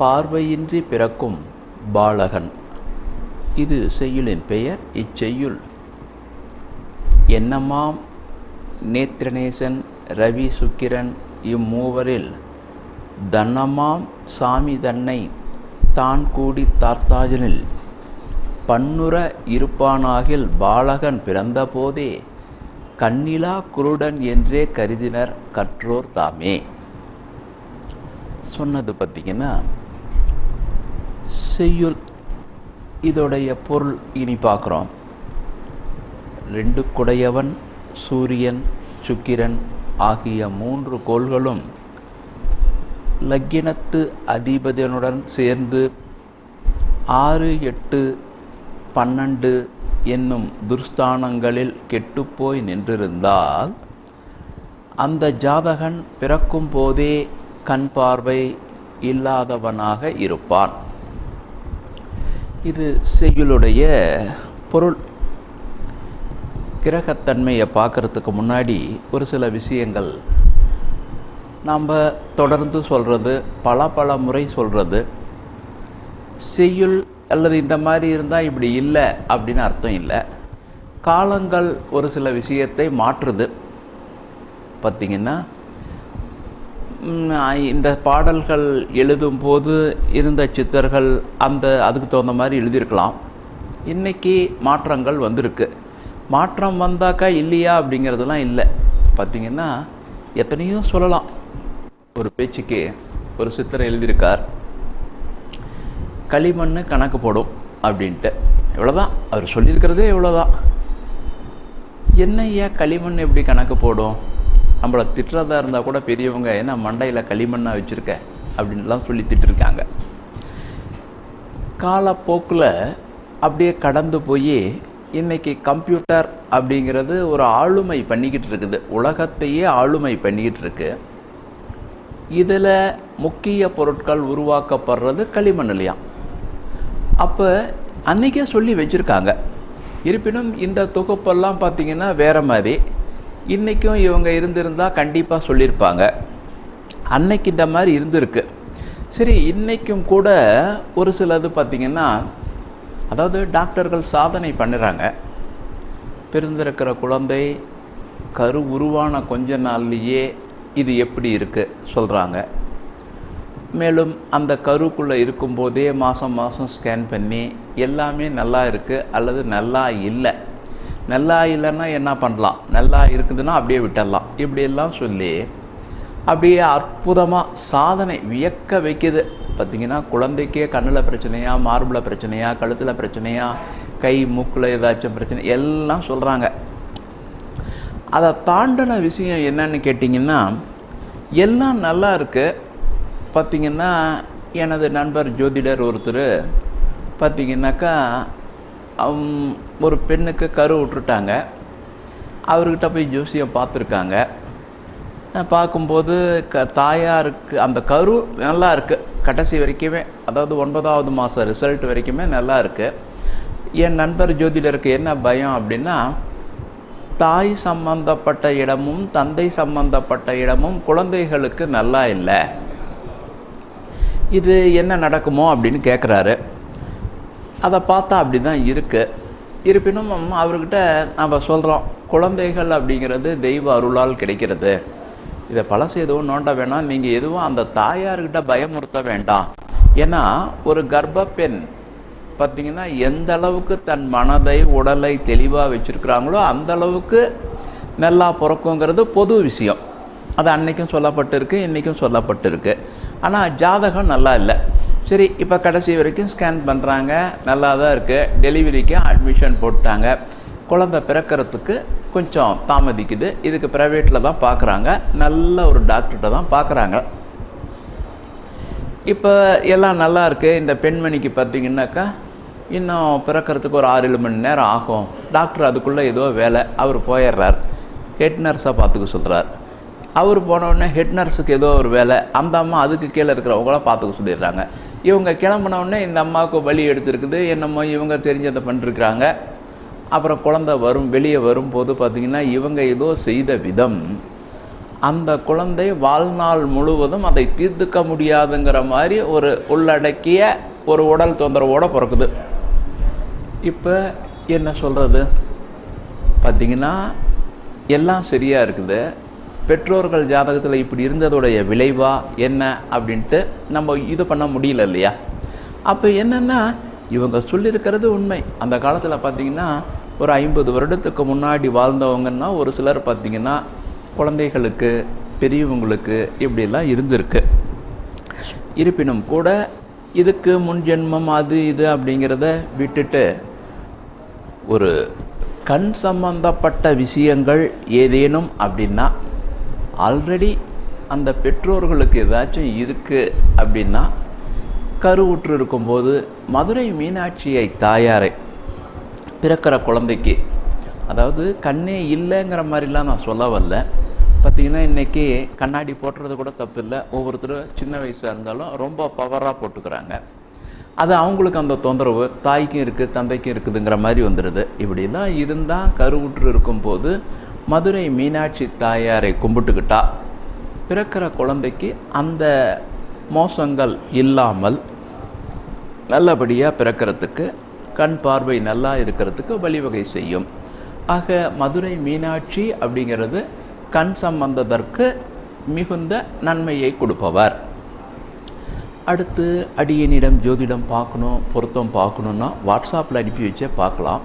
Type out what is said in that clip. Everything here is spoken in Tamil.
பார்வையின்றி பிறக்கும் பாலகன். இது செய்யுளின் பெயர் இச்செய்யுள். என்னமாம் நேத்ரநேசன் ரவி சுக்கிரன் இம்மூவரில் தன்னமாம் சாமி தன்னை தான் கூடி தார்த்தாஜனில் பன்னுற இருப்பானாகில் பாலகன் பிறந்தபோதே கண்ணிலா குருடன் என்றே கருதினர் கற்றோர் தாமே. சொன்னது பார்த்தீங்கன்னா செய்யுள். இதோடைய பொருள் இனி பார்க்குறோம். ரெண்டு குடையவன் சூரியன் சுக்கிரன் ஆகிய மூன்று கோள்களும் லக்கினத்து அதிபதியனுடன் சேர்ந்து ஆறு எட்டு பன்னெண்டு என்னும் துர்ஸ்தானங்களில் கெட்டுப்போய் நின்றிருந்தால் அந்த ஜாதகன் பிறக்கும் போதே கண் பார்வை இல்லாதவனாக இருப்பான். இது செய்யுளுடைய பொருள். கிரகத்தன்மையை பார்க்குறதுக்கு முன்னாடி ஒரு சில விஷயங்கள். நாம் தொடர்ந்து சொல்கிறது பல பல முறை சொல்கிறது செய்யுள் அல்லது இந்த மாதிரி இருந்தால் இப்படி இல்லை அப்படின்னு அர்த்தம் இல்லை. காலங்கள் ஒரு சில விஷயத்தை மாற்றுது. பார்த்திங்கன்னா இந்த பாடல்கள் எழுதும்போது இருந்த சித்தர்கள் அந்த அதுக்கு தகுந்த மாதிரி எழுதியிருக்கலாம். இன்றைக்கி மாற்றங்கள் வந்திருக்கு. மாற்றம் வந்தாக்கா இல்லையா அப்படிங்கிறதுலாம் இல்லை. பார்த்திங்கன்னா எத்தனையோ சொல்லலாம். ஒரு பேச்சுக்கு ஒரு சித்தர் எழுதியிருக்கார். களிமண் கணக்கு போடும் அப்படின்ட்டு. இவ்வளோதான் அவர் சொல்லியிருக்கிறதே இவ்வளோதான் என்ன ஏன் களிமண் எப்படி கணக்கு போடும்? நம்மளை திட்டுறதா இருந்தால் கூட பெரியவங்க என்ன மண்டையில் களிமண்ணாக வச்சுருக்க? அப்படின்லாம் சொல்லி திட்டிருக்காங்க. காலப்போக்கில் அப்படியே கடந்து போய் இன்றைக்கி கம்ப்யூட்டர் அப்படிங்கிறது ஒரு ஆளுமை பண்ணிக்கிட்டு இருக்குது. உலகத்தையே ஆளுமை பண்ணிக்கிட்டு இருக்கு. இதில் முக்கிய பொருட்கள் உருவாக்கப்படுறது களிமண் இல்லையா? அப்போ அன்றைக்கே சொல்லி வச்சுருக்காங்க. இருப்பினும் இந்த தொகுப்பெல்லாம் பார்த்திங்கன்னா வேறு மாதிரி. இன்றைக்கும் இவங்க இருந்திருந்தால் கண்டிப்பாக சொல்லியிருப்பாங்க. அன்னைக்கு இந்த மாதிரி இருந்திருக்கு. சரி இன்றைக்கும் கூட ஒரு சிலது பார்த்திங்கன்னா அதாவது டாக்டர்கள் சாதனை பண்ணுறாங்க. பிறந்திருக்கிற குழந்தை கரு உருவான கொஞ்ச நாள்லேயே இது எப்படி இருக்குது சொல்கிறாங்க மேலும் அந்த கருக்குள்ளே இருக்கும்போதே மாதம் மாதம் ஸ்கேன் பண்ணி எல்லாமே நல்லா இருக்குது அல்லது நல்லா இல்லை. நல்லா இல்லைன்னா என்ன பண்ணலாம்? நல்லா இருக்குதுன்னா அப்படியே விட்டுடலாம். இப்படியெல்லாம் சொல்லி அப்படியே அற்புதமாக சாதனை வியக்க வைக்குது. பார்த்திங்கன்னா குழந்தைக்கே கண்ணில் பிரச்சனையா மார்பில் பிரச்சனையா கழுத்தில் பிரச்சனையா கை மூக்கில் ஏதாச்சும் பிரச்சனை எல்லாம் சொல்கிறாங்க அதை தாண்டின விஷயம் என்னன்னு கேட்டிங்கன்னா எல்லாம் நல்லா இருக்குது பார்த்திங்கன்னா எனது நண்பர் ஜோதிடர் ஒருத்தர் பார்த்திங்கனாக்கா ஒரு பெண்ணுக்கு கரு விட்டுட்டாங்க. அவர்கிட்ட போய் ஜோசியம் பார்த்துருக்காங்க. பார்க்கும்போது க தாயாருக்கு அந்த கரு நல்லா இருக்குது கடைசி வரைக்குமே அதாவது ஒன்பதாவது மாதம் ரிசல்ட் வரைக்குமே நல்லா இருக்குது என் நண்பர் ஜோதிடருக்கு என்ன பயம் அப்படின்னா தாய் சம்பந்தப்பட்ட இடமும் தந்தை சம்பந்தப்பட்ட இடமும் குழந்தைகளுக்கு நல்லா இல்லை. இது என்ன நடக்குமோ அப்படின்னு கேட்குறாரு அதை பார்த்தா அப்படி தான் இருக்குது இருப்பினும் அவர்கிட்ட நம்ம சொல்கிறோம் குழந்தைகள் அப்படிங்கிறது தெய்வ அருளால் கிடைக்கிறது. இதை பழசு எதுவும் நோண்ட வேணாம். நீங்கள் எதுவும் அந்த தாயார்கிட்ட பயமுறுத்த வேண்டாம். ஏன்னா ஒரு கர்ப்ப பெண் பார்த்திங்கன்னா எந்த அளவுக்கு தன் மனதை உடலை தெளிவாக வச்சுருக்குறாங்களோ அந்த அளவுக்கு நல்லா பிறக்குங்கிறது பொது விஷயம். அது அன்னைக்கும் சொல்லப்பட்டிருக்கு இன்றைக்கும் சொல்லப்பட்டிருக்கு. ஆனால் ஜாதகம் நல்லா இல்லை. சரி இப்போ கடைசி வரைக்கும் ஸ்கேன் பண்ணுறாங்க நல்லா தான் இருக்குது டெலிவரிக்கு அட்மிஷன் போட்டாங்க. குழந்தை பிறக்கிறதுக்கு கொஞ்சம் தாமதிக்குது. இதுக்கு ப்ரைவேட்டில் தான் பார்க்குறாங்க நல்ல ஒரு டாக்டர்கிட்ட தான் பார்க்குறாங்க இப்போ எல்லாம் நல்லா இருக்குது இந்த பெண்மணிக்கு பார்த்தீங்கன்னாக்கா இன்னும் பிறக்கிறதுக்கு ஒரு ஆறு ஏழு மணி நேரம் ஆகும். டாக்டர் அதுக்குள்ளே ஏதோ வேலை. அவர் போயிடுறார். ஹெட் நர்ஸாக பார்த்துக்க சொல்கிறார் அவர் போனவுடனே ஹெட் நர்ஸுக்கு ஏதோ ஒரு வேலை. அந்த அம்மா அதுக்கு கீழே இருக்கிறவங்களாம் பார்த்துக்க சொல்லிடுறாங்க. இவங்க கிளம்பினோடனே இந்த அம்மாவுக்கு வலி எடுத்துருக்குது. என்னமோ இவங்க தெரிஞ்சதை பண்ணிருக்கிறாங்க. அப்புறம் குழந்தை வரும் வெளியே வரும்போது பார்த்திங்கன்னா இவங்க ஏதோ செய்த விதம். அந்த குழந்தை வாழ்நாள் முழுவதும் அதை தீர்த்துக்க முடியாதுங்கிற மாதிரி ஒரு உள்ளடக்கிய ஒரு உடல் தொந்தரவோடு பிறக்குது. இப்போ என்ன சொல்கிறது பார்த்திங்கன்னா எல்லாம் சரியாக இருக்குது. பெற்றோர்கள் ஜாதகத்தில் இப்படி இருந்ததுடைய விளைவா என்ன அப்படின்ட்டு நம்ம இது பண்ண முடியல இல்லையா? அப்போ என்னென்னா இவங்க சொல்லியிருக்கிறது உண்மை. அந்த காலத்தில் பார்த்திங்கன்னா ஒரு ஐம்பது வருடத்துக்கு முன்னாடி வாழ்ந்தவங்கன்னா ஒரு சிலர் பார்த்திங்கன்னா குழந்தைகளுக்கு பெரியவங்களுக்கு இப்படிலாம் இருந்திருக்கு. இருப்பினும் கூட இதுக்கு முன் ஜென்மம் அது இது அப்படிங்கிறத விட்டுட்டு ஒரு கண் சம்பந்தப்பட்ட விஷயங்கள் ஏதேனும் அப்படின்னா ஆல்ரெடி அந்த பெற்றோர்களுக்கு ஏதாச்சும் இருக்குது அப்படின்னா கருவுற்று இருக்கும்போது மதுரை மீனாட்சியை தாயாரை பிறக்கிற குழந்தைக்கு அதாவது கண்ணே இல்லைங்கிற மாதிரிலாம் நான் சொல்ல வரல. பார்த்தீங்கன்னா இன்றைக்கி கண்ணாடி போட்டுறது கூட தப்பு இல்லை. ஒவ்வொருத்தரும் சின்ன வயசாக இருந்தாலும் ரொம்ப பவராக போட்டுக்கிறாங்க. அது அவங்களுக்கு அந்த தொந்தரவு தாய்க்கும் இருக்குது தந்தைக்கும் இருக்குதுங்கிற மாதிரி வந்துடுது இப்படிலாம் இருந்தால் கருவுற்று இருக்கும்போது மதுரை மீனாட்சி தாயாரை கும்பிட்டுக்கிட்டா பிறக்கிற குழந்தைக்கு அந்த மோசங்கள் இல்லாமல் நல்லபடியாக பிறக்கிறதுக்கு கண் பார்வை நல்லா இருக்கிறதுக்கு வழிவகை செய்யும். ஆக மதுரை மீனாட்சி அப்படிங்கிறது கண் சம்பந்ததற்கு மிகுந்த நன்மையை கொடுப்பவர். அடுத்து அடியனிடம் ஜோதிடம் பார்க்கணும் பொருத்தம் பார்க்கணுன்னா வாட்ஸ்அப்பில் அனுப்பி வச்சே பார்க்கலாம்.